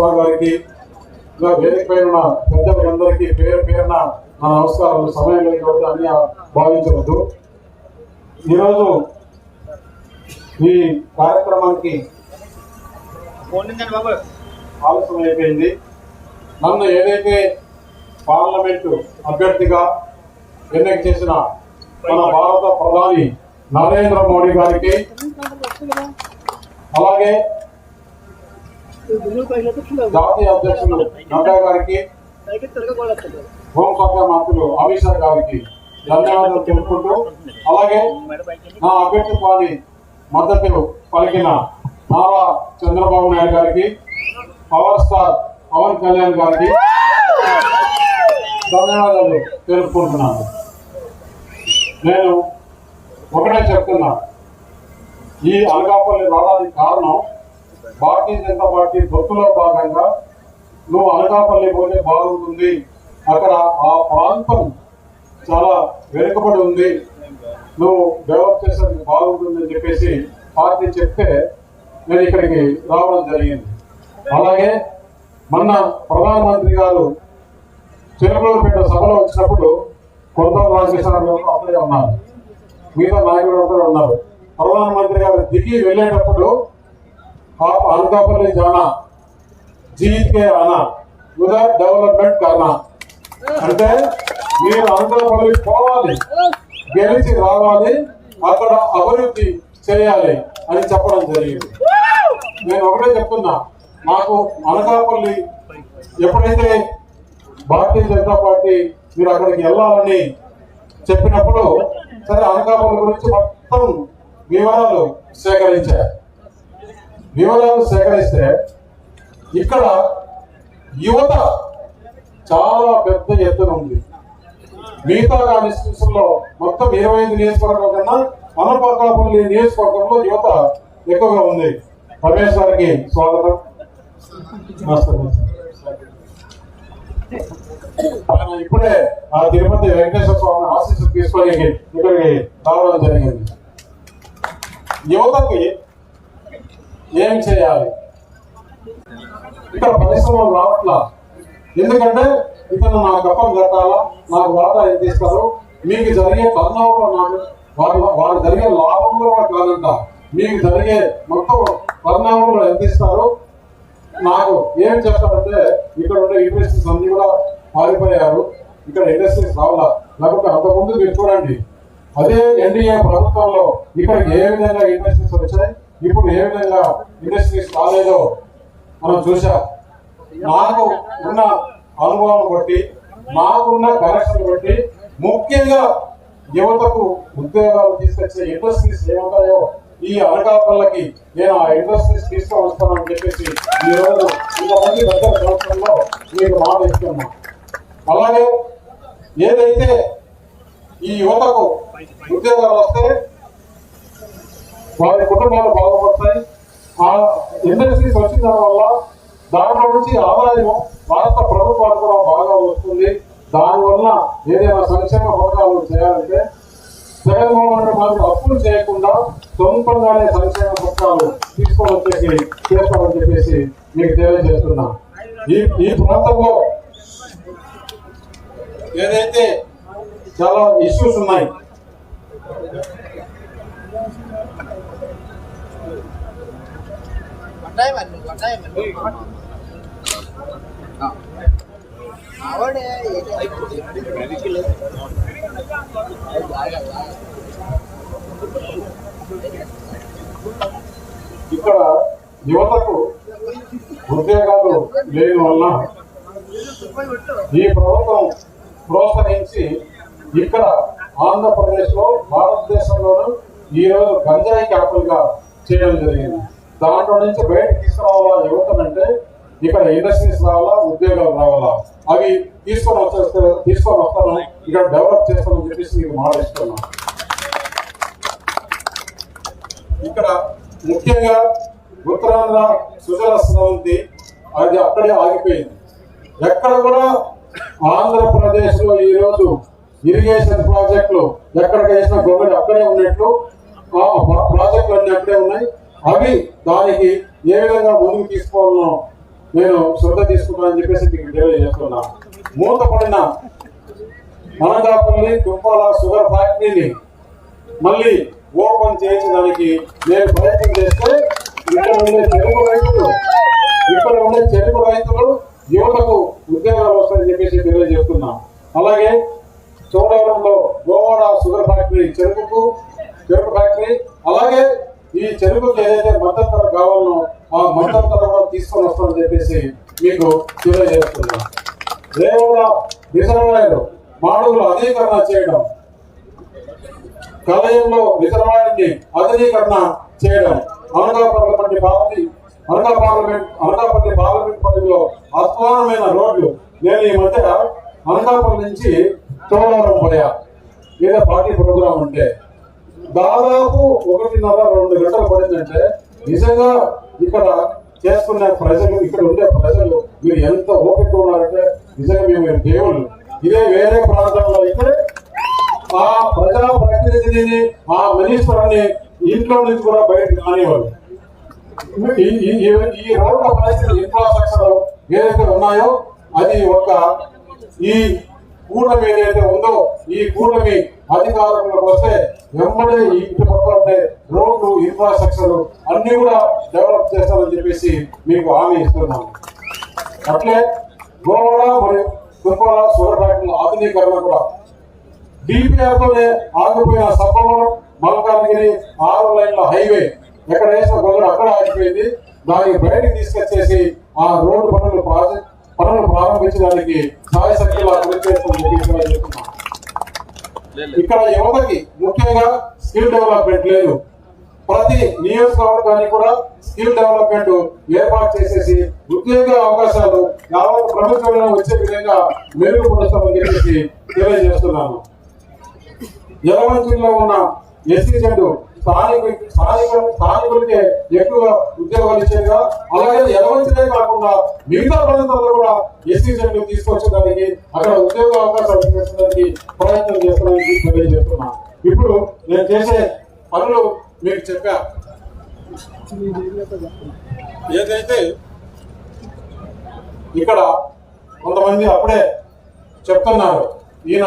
స్వామి గారికి ఇలా వేదిక పైన ఉన్న పెద్దలందరికీ పేరు పేరున నా నమస్కారాలు సమయం లేకపోతే అని భావించవద్దు. ఈరోజు ఈ కార్యక్రమానికి ఆలస్యం అయిపోయింది. నన్ను ఏదైతే పార్లమెంటు అభ్యర్థిగా ఎన్నిక చేసిన మన భారత ప్రధాని నరేంద్ర మోడీ గారికి అలాగే జాతీయ అధ్యక్షులు నడ్డా గారికి హోంశాఖ మంత్రులు అమిత్ షా గారికి ధన్యవాదాలు తెలుపుకుంటూ అలాగే నా అభ్యర్థిత్వాన్ని మద్దతు పలికిన నారా చంద్రబాబు నాయుడు గారికి పవర్ స్టార్ పవన్ కళ్యాణ్ గారికి ధన్యవాదాలు తెలుపుకుంటున్నాను. నేను ఒకటే చెప్తున్నా. ఈ అనకాపల్లి రావడానికి కారణం భారతీయ జనతా పార్టీ భక్తులో భాగంగా నువ్వు అనకాపల్లి పోతే బాగుంటుంది. అక్కడ ఆ ప్రాంతం చాలా వెనుకబడి ఉంది. నువ్వు డెవలప్ చేసేందుకు బాగుంటుంది అని చెప్పేసి పార్టీ చెప్తే నేను ఇక్కడికి రావడం జరిగింది. అలాగే మొన్న ప్రధానమంత్రి గారు చిరుమలపేట సభలో వచ్చినప్పుడు కొంత రాజకృష్ణ గారు అక్కడే ఉన్నారు. మిగతా నాయకులు కూడా ఉన్నారు. ప్రధానమంత్రి గారు దిగి వెళ్ళేటప్పుడు आप అనకాపల్లి जाना జీత్ కే ఆనా ఉదర్ డెవలప్మెంట్ కర్నా అంటే మీరు అనకాపల్లి పోవాలి గెలిచి రావాలి అక్కడ అభివృద్ధి చేయాలి అని చెప్పడం జరిగింది నేను ఒకటే చెప్తున్నా నాకు అనకాపల్లి ఎప్పుడైతే భారతీయ జనతా పార్టీ మీరు అక్కడికి వెళ్ళాలని చెప్పినప్పుడు సరే అనకాపల్లి గురించి మొత్తం వివరాలు సేకరించారు వివరాలు సేకరిస్తే ఇక్కడ యువత చాలా పెద్ద ఎత్తున ఉంది. మిగతా కాన్స్టిట్యూషన్లో మొత్తం ఇరవై ఐదు నియోజకవర్గాల కన్నా అనపకాపల్లి నియోజకవర్గంలో యువత ఎక్కువగా ఉంది. రమేష్ గారికి స్వాగతం. ఆయన ఇప్పుడే ఆ తిరుపతి వెంకటేశ్వర స్వామి ఆశీస్సు తీసుకొని ఇక్కడికి రావడం జరిగింది. యువతకి ఏం చేయాలి? ఇక్కడ పరిశ్రమలు రావట్లా. ఎందుకంటే ఇతను నా గప్పం కట్టాలా? నాకు వాటా ఎంత ఇస్తారు? మీకు జరిగే టర్నోవర్లో నాకు వారి వారు జరిగే లాభంలో కూడా కాదంట. మీకు జరిగే మొత్తం టర్నోవర్లో ఎంత ఇస్తారు? నాకు ఏం చేస్తారంటే ఇక్కడ ఉండే ఇండస్ట్రీస్ అన్ని కూడా మారిపోయారు. ఇక్కడ ఇండస్ట్రీస్ రావాలా? లేకపోతే అంతకుముందు మీరు చూడండి. అదే ఎన్డీఏ ప్రభుత్వంలో ఇక్కడ ఏ విధంగా ఇండస్ట్రీస్ వచ్చాయి? ఇప్పుడు ఏ విధంగా ఇండస్ట్రీస్ కాలేదో మనం చూసాం నాకు ఉన్న అనుభవం బట్టి నాకున్న కనెక్షన్ బట్టి ముఖ్యంగా యువతకు ఉద్యోగాలు తీసుకొచ్చే ఇండస్ట్రీస్ ఏముంటాయో ఈ అనకాపల్లకి నేను ఆ ఇండస్ట్రీస్ తీసుకొని వస్తానని చెప్పేసి ఈరోజు ఇంతమంది పెద్ద సంవత్సరంలో మీకు మాట ఇస్తున్నా అలాగే ఏదైతే ఈ యువతకు ఉద్యోగాలు వస్తే వారి కుటుంబాలు బాగుపడతాయి. ఆ ఇండస్ట్రీస్ వచ్చిన వల్ల దాంట్లో నుంచి ఆదాయం భారత ప్రభుత్వాలు కూడా బాగా వస్తుంది. దానివల్ల ఏదైనా సంక్షేమ పథకాలు చేయాలంటే జగన్మోహన్ రెడ్డి మాత్రం అప్పులు చేయకుండా సొంతంగానే సంక్షేమ పథకాలు తీసుకోవచ్చేసి చేస్తామని చెప్పేసి మీకు తెలియజేస్తున్నా. ఈ ఈ ప్రాంతంలో ఏదైతే చాలా ఇష్యూస్ ఉన్నాయి ఇక్కడ యువతకు ఉద్యోగాలు లేని వల్ల ఈ ప్రభుత్వం ప్రోత్సహించి ఇక్కడ ఆంధ్రప్రదేశ్లో భారతదేశంలోనూ ఈ రోజు గంజాయి క్యాపిటల్గా చేయడం జరిగింది. దాంట్లో నుంచి బయటకు తీసుకురావాలా యువతనంటే ఇక్కడ ఇండస్ట్రీస్ రావాలా ఉద్యోగాలు రావాలా. అవి తీసుకొని వచ్చేస్తే తీసుకొని వస్తాను ఇక్కడ డెవలప్ చేస్తామని చెప్పేసి మీకు మాట ఇస్తున్నాను. ఇక్కడ ముఖ్యంగా ఉత్తరాంధ్ర సుజల స్రవంతి అది అక్కడే ఆగిపోయింది. ఎక్కడ కూడా ఆంధ్రప్రదేశ్లో ఇరిగేషన్ ప్రాజెక్టులు ఎక్కడ వేసిన గొంగడి అక్కడే ఉన్నట్లు అక్కడే ఉన్నాయి. అవి దానికి ఏ విధంగా ముందుకు తీసుకోవాలనో నేను శ్రద్ధ తీసుకుంటానని చెప్పేసి మీకు తెలియజేస్తున్నా. మూతపడిన అనకాపల్లి తుప్పాల షుగర్ ఫ్యాక్టరీని మళ్ళీ ఓపెన్ చేయించడానికి నేను ప్రయత్నం చేస్తే ఇక్కడ ఉండే చెరుకు రైతులు ఇక్కడ ఉండే చెరుకు రైతులు యువతకు ఉద్యోగాలు వస్తాయని చెప్పేసి తెలియజేస్తున్నాం. అలాగే చోడవరంలో గోవాడ షుగర్ ఫ్యాక్టరీ చెరుకుకు చెరుకు ఫ్యాక్టరీ అలాగే ఈ చెరుకుకి ఏదైతే మద్దతు ధర కావాలనో ఆ మద్దతు ధర కూడా తీసుకొని వస్తామని చెప్పేసి మీకు తెలియజేస్తున్నాం. రేవుల రిజర్వాయర్ మాడుగులు అధీకరణ చేయడం కలయంలో రిజర్వాయర్ని అధునీకరణ చేయడం అనకాపల్లి వంటి పార్టీ అనకా పార్లమెంట్ అనకాపల్లి పార్లమెంట్ పరిధిలో అధ్వానమైన రోడ్లు నేను ఈ మధ్య అనకాపల్లి నుంచి తోడవరం పోయా. ఏదో పార్టీ ప్రోగ్రాం ఉంటే దాదాపు ఒకటిన్నర రెండు గంటలు పడిందంటే నిజంగా ఇక్కడ చేసుకునే ప్రజలు ఇక్కడ ఉండే ప్రజలు మీరు ఎంత ఓపిక ఉన్నారంటే నిజంగా మేము దేవుళ్ళు. ఇదే వేరే ప్రాంతంలో అయితే ఆ ప్రజా ప్రతినిధిని ఆ మినిస్టర్ని ఇంట్లో నుంచి కూడా బయటకు రానివ్వరు. ఈ ఈ- రోడ్ల పరిస్థితులు ఇన్ఫ్రాస్ట్రక్చర్ ఏదైతే ఉన్నాయో అది ఒక ఈ కూటమి ఏదైతే ఉందో ఈ కూటమి అధికారంలోకి వస్తే వెంబడే ఈ ఇంటి పక్కన ఉండే రోడ్లు ఇన్ఫ్రాస్ట్రక్చర్ అన్ని కూడా డెవలప్ చేస్తారని చెప్పేసి మీకు హామీ ఇస్తున్నాను అట్లే గోవాడ మరియు తుర్పాల షుగర్ ఫ్యాక్టరీల ఆధునీకరణ కూడా. డిపిఆర్తోనే ఆగిపోయిన సప్పవరం మల్కాన్గిరి ఆరు లైన్ల హైవే ఎక్కడ వేసిన గొడవ అక్కడ ఆగిపోయింది. దానికి బయటకు తీసుకొచ్చేసి ఆ రోడ్డు పనులు ప్రాజెక్ట్ పనులు ప్రారంభించడానికి సాయ శక్తులు కృషి చేస్తామని చెప్పి చెప్తున్నాం. ఇక్కడ యువతకి ముఖ్యంగా స్కిల్ డెవలప్మెంట్ లేదు. ప్రతి నియోజకవర్గానికి కూడా స్కిల్ డెవలప్మెంట్ ఏర్పాటు చేసేసి ఉద్యోగ అవకాశాలు యావత్ ప్రభుత్వంలో వచ్చే విధంగా మెరుగుపరుస్తామని చెప్పేసి తెలియజేస్తున్నాను. యలవంచిలో ఉన్న ఎస్సీ జెండు స్థానిక స్థానిక స్థానికులకే ఎక్కువ ఉద్యోగాలు ఇచ్చేదిగా అలాగే ఎలవంచడే కాకుండా మిగతా ప్రాంతాల్లో కూడా ఎస్సీ జెండు తీసుకొచ్చడానికి అక్కడ ఉద్యోగ అవకాశాలు పెంచడానికి ప్రయత్నం చేస్తున్నానని తెలియజేస్తున్నా. ఇప్పుడు నేను చేసే పనులు మీకు చెప్పా. ఏదైతే ఇక్కడ కొంతమంది అప్పుడే చెప్తున్నారు ఈయన